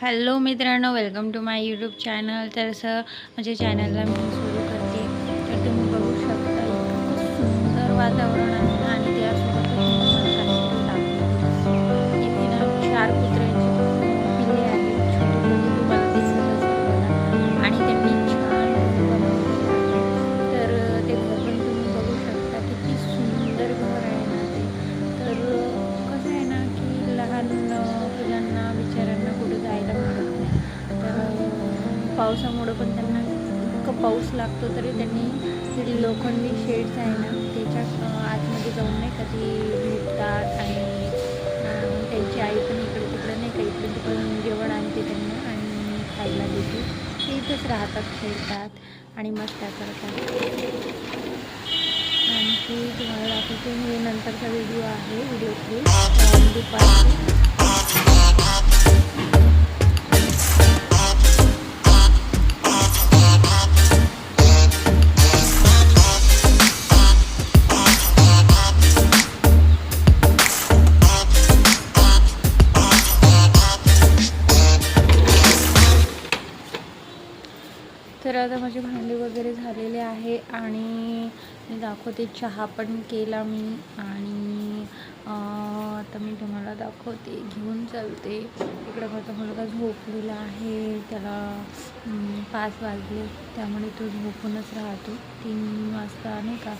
Hello मित्रांनो welcome to my YouTube channel. तर असं माझ्या चॅनलला मी सुरू करते. तर तुम्ही बघू शकता इतकं सुंदर वातावरण आहे आणि त्यासोबत पावसामुळं पण त्यांना इतकं पाऊस लागतो तरी त्यांनी ते लोखंडी शेड्स आहे ना त्याच्या आतमध्ये जाऊन नाही का ती भेटतात आणि त्यांची आई पण इकडे तिकडे नाही का इकडे तिकडून जेवण आणते त्यांना आणि खायला देते. ते इथंच राहतात खेळतात आणि मस्त्या करतात आणखी तुम्हाला दाखवते हे नंतरचा व्हिडिओ आहे व्हिडिओ क्लिप दुपारी तर आता माझे भांडे वगैरे झालेले आहे आणि मी दाखवते चहा पण केला मी आणि आता मी तुम्हाला दाखवते घेऊन चालते. इकडं माझा मुलगा झोपलेला आहे त्याला पाच वाजले त्यामुळे तो झोपूनच राहतो. तीन वाजता नाही का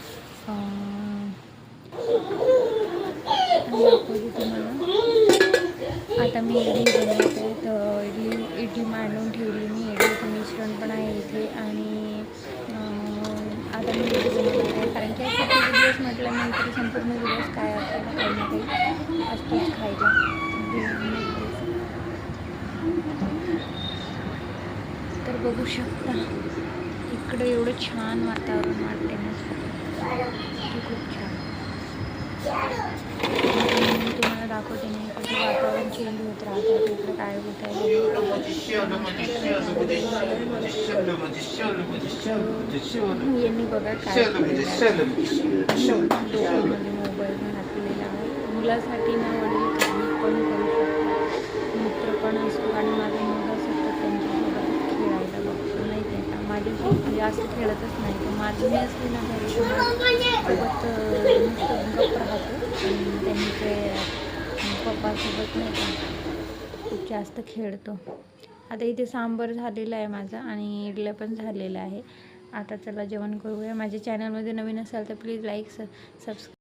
दाखवते तुम्हाला. आता मी इडली बनवते तर इडली इडली मांडून ठेवली मी. इडलीचं मिश्रण पण आहे इथे आणि आता मी इडली बनवत आहे कारण की असं दिवस म्हटल्यानंतर संपूर्ण दिवस काय असतं काही ना काही असतोच खायला. तर बघू शकता इकडे एवढं छान वातावरण वाटते ना. खूप छान मी तुम्हाला दाखवते नाही इकडे वातावरण चेंज होत राहतं इकडे काय होत आहे? यांनी बघा काय डोक्यामध्ये मोबाईल घातलेला आहे. मुलासाठी ना वडील काही पण करू शकतो मित्र पण असतो आणि माझा मुलगा सतत त्यांच्यासोबत खेळायला बघतो. नाही ते का जास्त खेळतच नाही तर माझी मी असली ना घरी सोबत नुसतं गप्प राहतो. आणि त्यांचे पप्पासोबत नाही का जास्त खेळतो. आता इथे सांबर झालेला आहे माझं आणि इडल्या पण झालेलं आहे. आता चला जेवण करूया. माझ्या चॅनलमध्ये नवीन असाल तर प्लीज लाईक स सबस्क्राईब